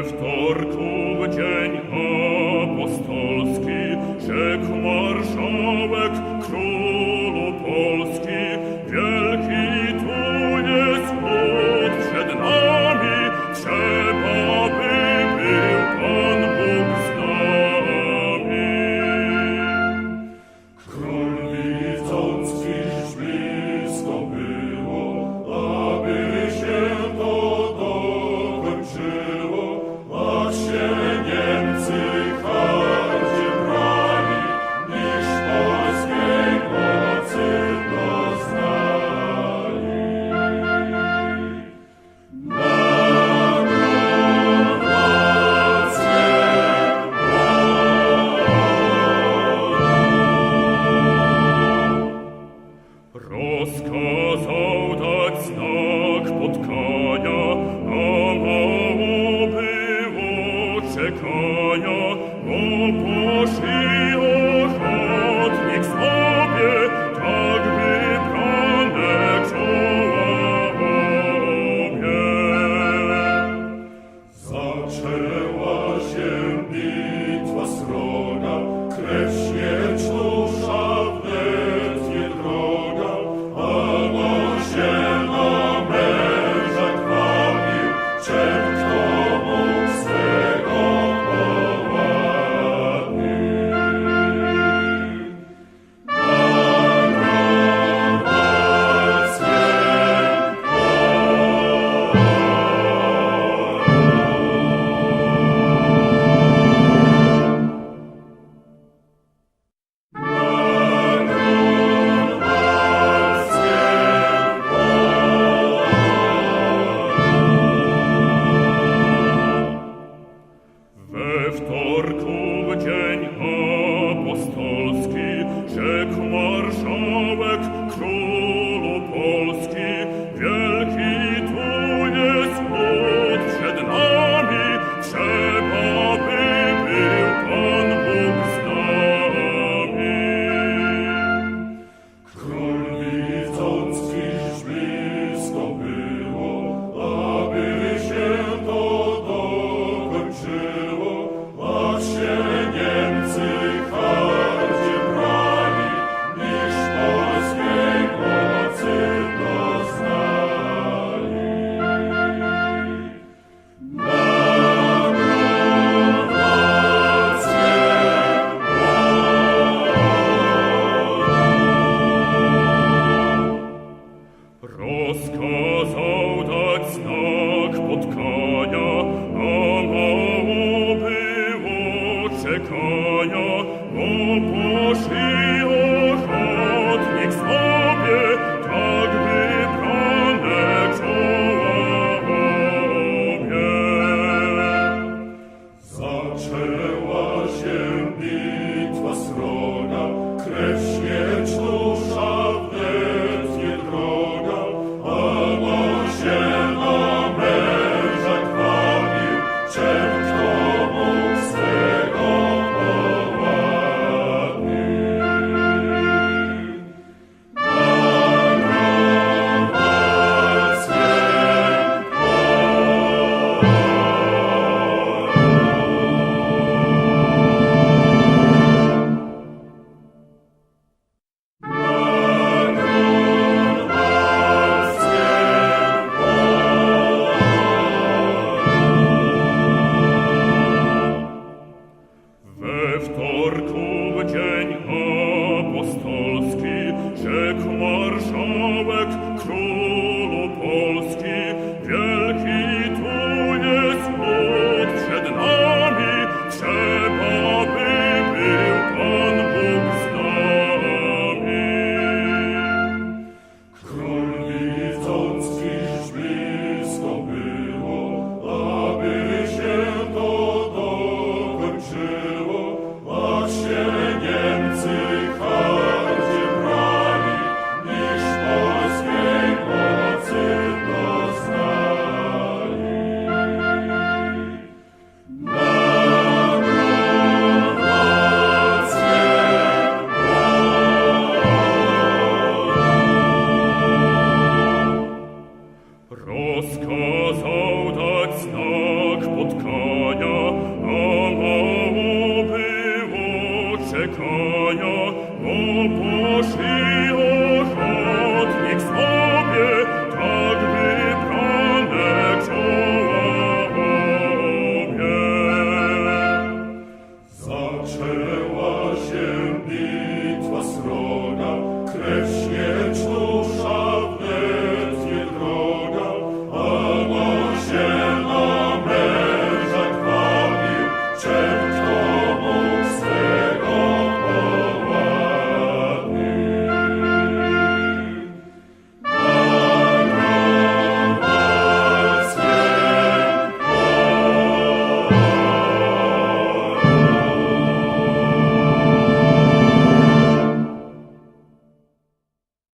öfter kommt. spotkania, a mało było bo poszli ochotnik sobie, tak wybrane czoła obie. Zaczęła się bitwa sroga, krew work. чекає, бо Божий Розказав дать знак поткання, а голуби очекання, бо